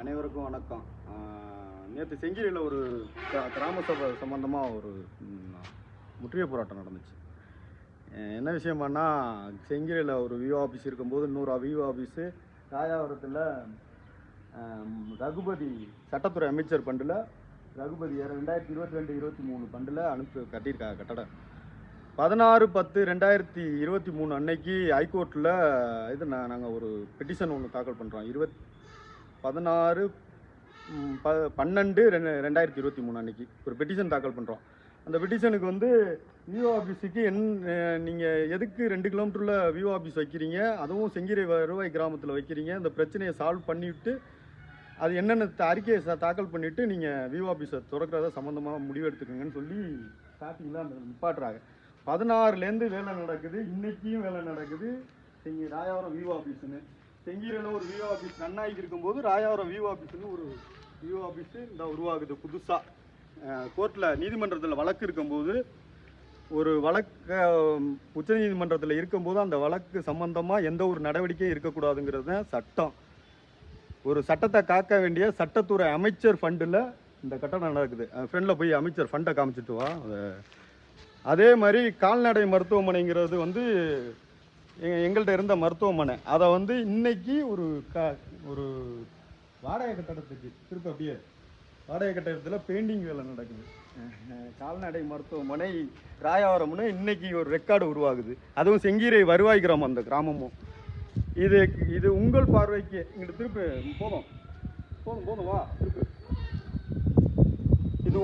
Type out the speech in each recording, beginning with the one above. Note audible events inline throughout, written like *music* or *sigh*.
அனைவருக்கும் வணக்கம். நேற்று செங்கிரியில் ஒரு கிரா- கிராம சபை சம்பந்தமாக ஒரு முற்றுகை போராட்டம் நடந்துச்சு. என்ன விஷயமானா செங்கிரியில் ஒரு விஓ ஆஃபீஸ் இருக்கும்போது இன்னொரு விஓ ஆஃபீஸு ராயாவரத்தில் ரகுபதி சட்டத்துறை அமைச்சர் பண்டில் ரகுபதி ரெண்டாயிரத்தி இருபத்தி ரெண்டு இருபத்தி மூணு பண்டில் அனுப்பி கட்டியிருக்காங்க கட்டடம். பதினாறு பத்து ரெண்டாயிரத்தி இருபத்தி மூணு அன்னைக்கு ஹைகோர்ட்டில் இது நான் நாங்கள் ஒரு பெட்டிஷன் ஒன்று தாக்கல் பண்ணுறோம் இருபத் பதினாறு ப பன்னெண்டு ரெண்டு ரெண்டாயிரத்தி இருபத்தி மூணு அன்னைக்கு ஒரு பெட்டிஷன் தாக்கல் பண்ணுறோம் அந்த பெட்டிஷனுக்கு வந்து விஓ ஆஃபீஸுக்கு என் நீங்கள் எதுக்கு ரெண்டு கிலோமீட்டரில் விஓ ஆஃபீஸ் வைக்கிறீங்க? அதுவும் செங்கிரை வருவாய் கிராமத்தில் வைக்கிறீங்க. இந்த பிரச்சனையை சால்வ் பண்ணிவிட்டு அது என்னென்ன த- அறிக்கையை தாக்கல் பண்ணிவிட்டு நீங்கள் விஓ ஆஃபீஸை திறக்கிறத சம்மந்தமாக முடிவு எடுத்துக்கோங்கன்னு சொல்லி ஸ்டார்டிங்கில் அந்த நிப்பாட்டுறாங்க. பதினாறுலேருந்து வேலை நடக்குது. இன்றைக்கியும் வேலை நடக்குது. நீங்கள் ராயாவரம் விஓ ஆஃபீஸுன்னு செங்கீரன் ஒரு விஓ ஆஃபீஸ் நன்னாய்க்கு இருக்கும்போது ராயாவரம் விஓ ஆஃபீஸ்னு ஒரு விஓ ஆஃபீஸு இந்த உருவாகுது புதுசாக கோர்ட்டில் நீதிமன்றத்தில் வழக்கு இருக்கும்போது ஒரு வழக்க உச்சநீதிமன்றத்தில் இருக்கும்போது அந்த வழக்கு சம்பந்தமாக எந்த ஒரு நடவடிக்கையும் இருக்கக்கூடாதுங்கிறது தான் சட்டம். ஒரு சட்டத்தை காக்க வேண்டிய சட்டத்துறை அமைச்சர் ஃபண்டில் இந்த கட்டணம் நடக்குது. ஃப்ரெண்டில் போய் அமைச்சர் ஃபண்டை காமிச்சிட்டு வா. அதே மாதிரி கால்நடை மருத்துவமனைங்கிறது வந்து எங்கள்கிட்ட இருந்த மருத்துவமனை. அதை வந்து இன்னைக்கு ஒரு க ஒரு வாடகை கட்டடத்துக்கு திருப்பி அப்படியே வாடகை கட்டடத்தில் பெயிண்டிங் வேலை நடக்குது. *laughs* கால்நடை மருத்துவமனை ராயாவரம்னு இன்னைக்கு ஒரு ரெக்கார்டு உருவாகுது. அதுவும் செங்கீரை வருவாய் கிராமம் அந்த கிராமமும் இது இது உங்கள் பார்வைக்கு இங்கிட்டு திருப்பி போதும். போதும் போதும் வா. திருப்பி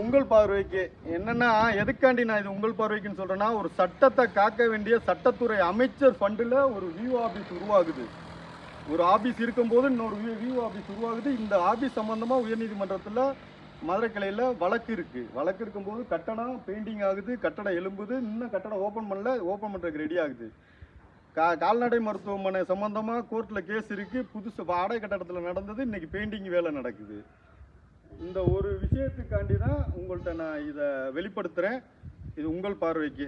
உங்கள் பார்வைக்கு. என்னன்னா எதுக்காண்டி நான் இது உங்கள் பார்வைக்குன்னு சொல்றேன்னா ஒரு சட்டத்தை காக்க வேண்டிய சட்டத்துறை அமைச்சர் ஃபண்டில் ஒரு வியூ ஆபீஸ் உருவாகுது. ஒரு ஆபீஸ் இருக்கும்போது இன்னொரு வியூ ஆபீஸ் உருவாகுது. இந்த ஆபீஸ் சம்மந்தமாக உயர்நீதிமன்றத்தில் மதுரை கிளையில் வழக்கு இருக்கு. வழக்கு இருக்கும்போது கட்டடம் பெயிண்டிங் ஆகுது கட்டடம் எழும்புது. இன்னும் கட்டடம் ஓப்பன் பண்ணல ஓப்பன் பண்ணுறதுக்கு ரெடி ஆகுது. கா கால்நடை மருத்துவமனை சம்பந்தமாக கோர்ட்டில் கேஸ் இருக்குது புதுசு வாடகை கட்டடத்தில் நடந்தது. இன்றைக்கி பெயிண்டிங் வேலை நடக்குது. இந்த ஒரு விஷயத்துக்காண்டி தான் உங்கள்கிட்ட நான் இதை வெளிப்படுத்துகிறேன் இது உங்கள் பார்வைக்கு.